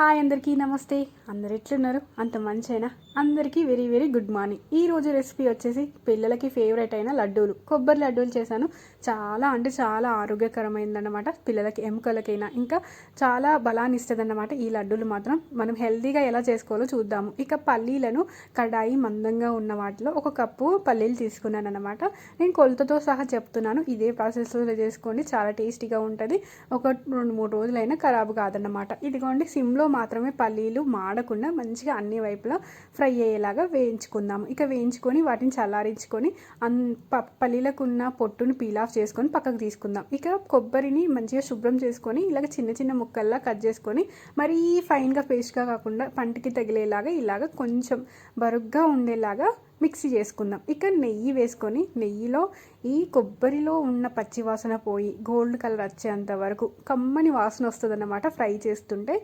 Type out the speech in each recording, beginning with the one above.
Hi అందరికీ నమస్తే. అందరు ఎట్లున్నారు? అంత మంచైనా? అందరికీ వెరీ వెరీ గుడ్ మార్నింగ్. ఈ రోజు రెసిపీ వచ్చేసి పిల్లలకి ఫేవరెట్ అయిన లడ్డూలు. కొబ్బరి లడ్డూలు చేశాను. చాలా అంటే చాలా ఆరోగ్యకరమైందన్నమాట. పిల్లలకి ఎముకలకైనా ఇంకా చాలా బలాన్ని ఇస్తుందన్నమాట ఈ లడ్డూలు మాత్రం. మనం హెల్తీగా ఎలా చేసుకోవాలో చూద్దాము. ఇక పల్లీలను కడాయి మందంగా ఉన్న వాటిలో ఒక కప్పు పల్లీలు తీసుకున్నాను అనమాట నేను కొలతతో సహా చెప్తున్నాను. ఇదే ప్రాసెస్లో చేసుకోండి. చాలా టేస్టీగా ఉంటుంది. ఒక రెండు మూడు రోజులైనా ఖరాబు కాదన్నమాట. ఇదిగోండి సిమ్లో మాత్రమే పల్లీలు మాడకుండా మంచిగా అన్ని వైపులా ఫ్రై అయ్యేలాగా వేయించుకుందాము ఇక వేయించుకొని వాటిని చల్లారించుకొని అన్ ప పల్లీలకు ఉన్న పొట్టుని పీల్ ఆఫ్ చేసుకొని పక్కకు తీసుకుందాం. ఇక కొబ్బరిని మంచిగా శుభ్రం చేసుకొని ఇలాగ చిన్న చిన్న ముక్కల్లా కట్ చేసుకొని మరీ ఫైన్గా పేస్ట్గా కాకుండా పంటికి తగిలేలాగా ఇలాగ కొంచెం బరుగ్గా ఉండేలాగా మిక్సీ చేసుకుందాం. ఇక నెయ్యి వేసుకొని నెయ్యిలో ఈ కొబ్బరిలో ఉన్న పచ్చి వాసన పోయి గోల్డ్ కలర్ వచ్చేంత వరకు కమ్మని వాసన వస్తుందన్నమాట ఫ్రై చేస్తుంటే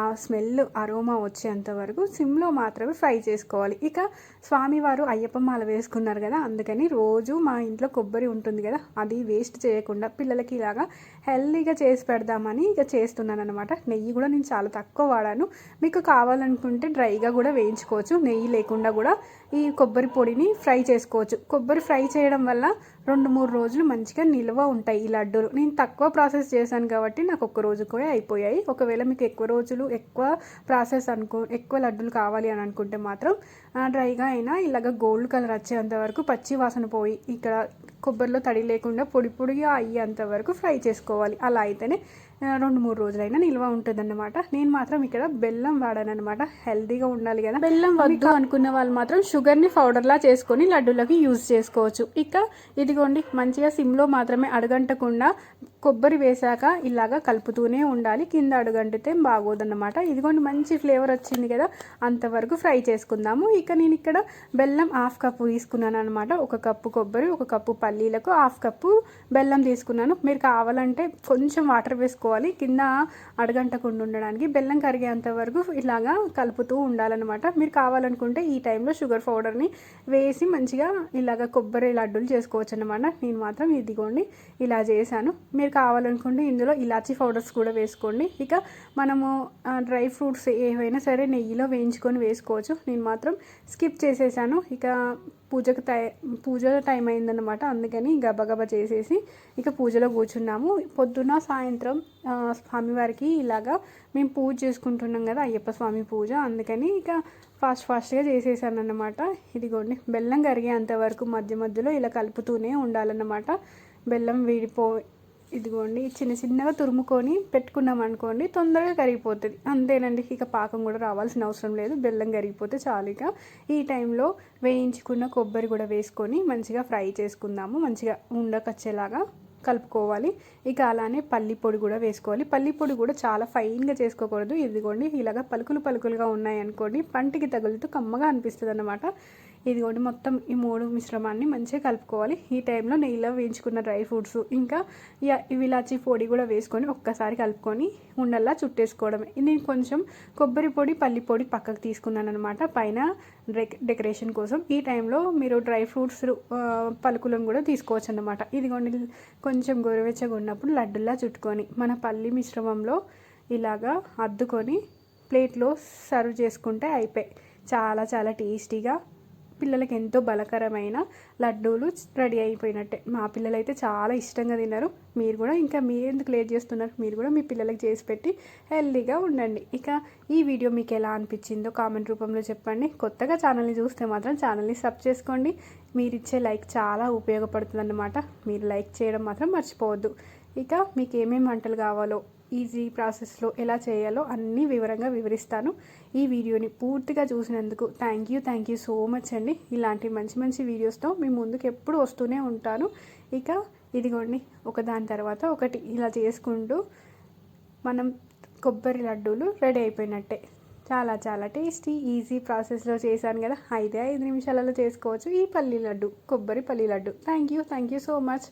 ఆ స్మెల్ అరోమా వచ్చేంత వరకు సిమ్లో మాత్రమే ఫ్రై చేసుకోవాలి. ఇక స్వామివారు అయ్యప్ప మాల వేసుకున్నారు కదా అందుకని రోజు మా ఇంట్లో కొబ్బరి ఉంటుంది కదా అది వేస్ట్ చేయకుండా పిల్లలకి ఇలాగా హెల్దీగా చేసి పెడదామని ఇక చేస్తున్నాను అనమాట నెయ్యి కూడా నేను చాలా తక్కువ వాడాను. మీకు కావాలనుకుంటే డ్రైగా కూడా వేయించుకోవచ్చు. నెయ్యి లేకుండా కూడా ఈ కొబ్బరి పొడిని ఫ్రై చేసుకోవచ్చు. కొబ్బరి ఫ్రై చేయడం వల్ల రెండు మూడు రోజులు మంచిగా నిల్వ ఉంటాయి ఈ లడ్డూలు. నేను తక్కువ ప్రాసెస్ చేశాను కాబట్టి నాకు ఒక్క రోజుకే అయిపోయాయి. ఒకవేళ మీకు ఎక్కువ రోజులు ఎక్కువ ప్రాసెస్ అనుకో ఎక్కువ లడ్డూలు కావాలి అని అనుకుంటే మాత్రం డ్రైగా అయినా ఇలాగ గోల్డ్ కలర్ వచ్చేంత వరకు పచ్చి వాసన పోయి ఇక్కడ కొబ్బరిలో తడి లేకుండా పొడి పొడిగా అయ్యేంత వరకు ఫ్రై చేసుకోవాలి. అలా అయితేనే రెండు మూడు రోజులైనా నిల్వ ఉంటుందన్నమాట. నేను మాత్రం ఇక్కడ బెల్లం వాడాను అనమాట హెల్తీగా ఉండాలి కదా. బెల్లం వద్దు అనుకున్న వాళ్ళు మాత్రం షుగర్ని పౌడర్లా చేసుకొని లడ్డూలకి యూజ్ చేసుకోవచ్చు. ఇక ఇదిగోండి మంచిగా సిమ్లో మాత్రమే అడగంటకుండా కొబ్బరి వేశాక ఇలాగా కలుపుతూనే ఉండాలి. కింద అడుగంటితే బాగోదన్నమాట. ఇదిగోండి మంచి ఫ్లేవర్ వచ్చింది కదా. అంతవరకు ఫ్రై చేసుకుందాము. ఇక నేను ఇక్కడ బెల్లం హాఫ్ కప్పు తీసుకున్నాను అనమాట ఒక కప్పు కొబ్బరి ఒక కప్పు పల్లీలకు హాఫ్ కప్పు బెల్లం తీసుకున్నాను. మీరు కావాలంటే కొంచెం వాటర్ వేసుకోవాలి కింద అడగంటకుండా ఉండడానికి బెల్లం కరిగేంత వరకు ఇలాగా కలుపుతూ ఉండాలన్నమాట. మీరు కావాలనుకుంటే ఈ టైంలో షుగర్ పౌడర్ని వేసి మంచిగా ఇలాగ కొబ్బరి లడ్డూలు చేసుకోవచ్చు అనమాట నేను మాత్రం ఇదిగోండి ఇలా చేశాను. మీరు కావాలనుకుంటే ఇందులో ఇలాచీ పౌడర్స్ కూడా వేసుకోండి. ఇక మనము డ్రై ఫ్రూట్స్ ఏవైనా సరే నెయ్యిలో వేయించుకొని వేసుకోవచ్చు. నేను మాత్రం స్కిప్ చేసేసాను. ఇక పూజకు టై పూజ టైం అయిందనమాట అందుకని గబగబా చేసేసి ఇక పూజలో కూర్చున్నాము. పొద్దున సాయంత్రం స్వామివారికి ఇలాగా మేము పూజ చేసుకుంటున్నాం కదా అయ్యప్ప స్వామి పూజ. అందుకని ఇక ఫాస్ట్ ఫాస్ట్గా చేసేసాను అనమాట ఇదిగోండి బెల్లం కరిగేంత వరకు మధ్య మధ్యలో ఇలా కలుపుతూనే ఉండాలన్నమాట. బెల్లం విడిపో ఇదిగోండి చిన్న చిన్నగా తురుముకొని పెట్టుకున్నాం అనుకోండి తొందరగా కరిగిపోతుంది. అంతేనండి ఇక పాకం కూడా రావాల్సిన అవసరం లేదు బెల్లం కరిగిపోతే చాలు ఇక. ఈ టైంలో వేయించుకున్న కొబ్బరి కూడా వేసుకొని మంచిగా ఫ్రై చేసుకుందాము మంచిగా ఉండకొచ్చేలాగా కలుపుకోవాలి. ఇక అలానే పల్లి పొడి కూడా వేసుకోవాలి. పల్లి పొడి కూడా చాలా ఫైన్గా చేసుకోకూడదు. ఇదిగోండి ఇలాగ పలుకులు పలుకులుగా ఉన్నాయి అనుకోండి పంటికి తగులుతూ కమ్మగా అనిపిస్తుంది అన్నమాట ఇదిగోండి మొత్తం ఈ మూడు మిశ్రమాన్ని మంచిగా కలుపుకోవాలి. ఈ టైంలో నెయ్యిలో వేయించుకున్న డ్రై ఫ్రూట్స్ ఇంకా ఇలాచి పొడి కూడా వేసుకొని ఒక్కసారి కలుపుకొని ఉండల్లా చుట్టేసుకోవడమే. నేను కొంచెం కొబ్బరి పొడి పల్లి పొడి పక్కకు తీసుకున్నాను అనమాట పైన డెకరేషన్ కోసం. ఈ టైంలో మీరు డ్రై ఫ్రూట్స్ పలుకులను కూడా తీసుకోవచ్చు అనమాట ఇదిగోండి కొంచెం గోరువెచ్చగా ఉన్నప్పుడు లడ్డులా చుట్టుకొని మన పల్లి మిశ్రమంలో ఇలాగా అద్దుకొని ప్లేట్లో సర్వ్ చేసుకుంటే అయిపోయి. చాలా చాలా టేస్టీగా పిల్లలకి ఎంతో బలకరమైన లడ్డూలు రెడీ అయిపోయినట్టే. మా పిల్లలు అయితే చాలా ఇష్టంగా తిన్నారు. మీరు కూడా ఇంకా మీరు ఎందుకు లేట్ చేస్తున్నారు? మీరు కూడా మీ పిల్లలకి చేసి పెట్టి హెల్దీగా ఉండండి. ఇక ఈ వీడియో మీకు ఎలా అనిపించిందో కామెంట్ రూపంలో చెప్పండి. కొత్తగా ఛానల్ని చూస్తే మాత్రం ఛానల్ని సబ్ చేసుకోండి. మీరు ఇచ్చే లైక్ చాలా ఉపయోగపడుతుంది అన్నమాట మీరు లైక్ చేయడం మాత్రం మర్చిపోవద్దు. ఇక మీకు ఏమేమి వంటలు కావాలో ఈజీ ప్రాసెస్లో ఎలా చేయాలో అన్నీ వివరంగా వివరిస్తాను. ఈ వీడియోని పూర్తిగా చూసినందుకు thank you thank you so much అండి. ఇలాంటి మంచి మంచి వీడియోస్తో మీ ముందుకు ఎప్పుడు వస్తూనే ఉంటాను. ఇక ఇదిగోండి ఒక దాని తర్వాత ఒకటి ఇలా చేసుకుంటూ మనం కొబ్బరి లడ్డూలు రెడీ అయిపోయినట్టే. చాలా చాలా టేస్టీ ఈజీ ప్రాసెస్లో చేశాను కదా. ఐదే ఐదు నిమిషాలలో చేసుకోవచ్చు. ఈ పల్లి లడ్డు కొబ్బరి పల్లి laddu. Thank you thank you so much.